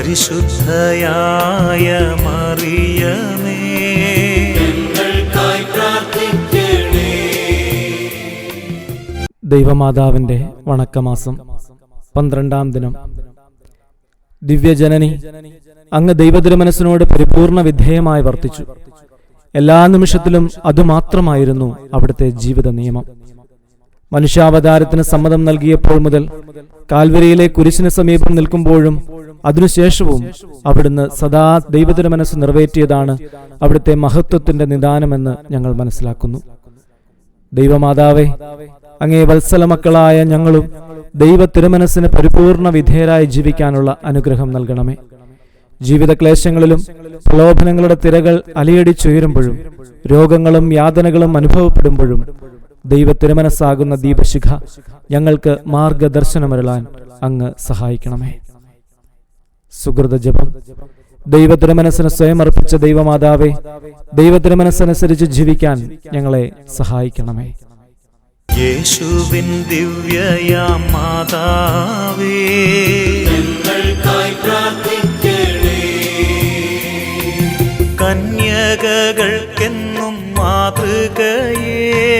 പരിശുദ്ധയായ മറിയമേ. ദൈവമാതാവിന്റെ വണക്കമാസം പന്ത്രണ്ടാം ദിനം. ദിവ്യജനനി അങ്ങ് ദൈവതിരുമനസ്സിനോട് പരിപൂർണ വിധേയമായി വർത്തിച്ചു. എല്ലാ നിമിഷത്തിലും അതുമാത്രമായിരുന്നു അവിടുത്തെ ജീവിത നിയമം. മനുഷ്യാവതാരത്തിന് സമ്മതം നൽകിയപ്പോൾ മുതൽ കാൽവരിയിലെ കുരിശിന് സമീപം നിൽക്കുമ്പോഴും അതിനുശേഷവും അവിടുന്ന് സദാ ദൈവത്തിന് മനസ്സ് നിറവേറ്റിയതാണ് അവിടുത്തെ മഹത്വത്തിന്റെ നിദാനമെന്ന് ഞങ്ങൾ മനസ്സിലാക്കുന്നു. ദൈവമാതാവേ അങ്ങേ വത്സല മക്കളായ ഞങ്ങളും ദൈവ തിരുമനസ്സിന് പരിപൂർണ വിധേയരായി ജീവിക്കാനുള്ള അനുഗ്രഹം നൽകണമേ. ജീവിത ക്ലേശങ്ങളിലും പ്രലോഭനങ്ങളുടെ തിരകൾ അലയടിച്ചുയരുമ്പോഴും രോഗങ്ങളും യാതനകളും അനുഭവപ്പെടുമ്പോഴും ദൈവ തിരുമനസ്സാകുന്ന ദീപശിഖ ഞങ്ങൾക്ക് മാർഗദർശനമരുളാൻ അങ്ങ് സഹായിക്കണമേ. സുഹൃത ജപം. ദൈവത്തിന് മനസ്സിന് സ്വയം അർപ്പിച്ച ദൈവമാതാവേ ദൈവത്തിന് മനസ്സനുസരിച്ച് ജീവിക്കാൻ ഞങ്ങളെ സഹായിക്കണമേ. യേശുവിൻ ദിവ്യയാം മാതാവേ. കന്യകകൾക്കെന്നും മാതൃകയേ.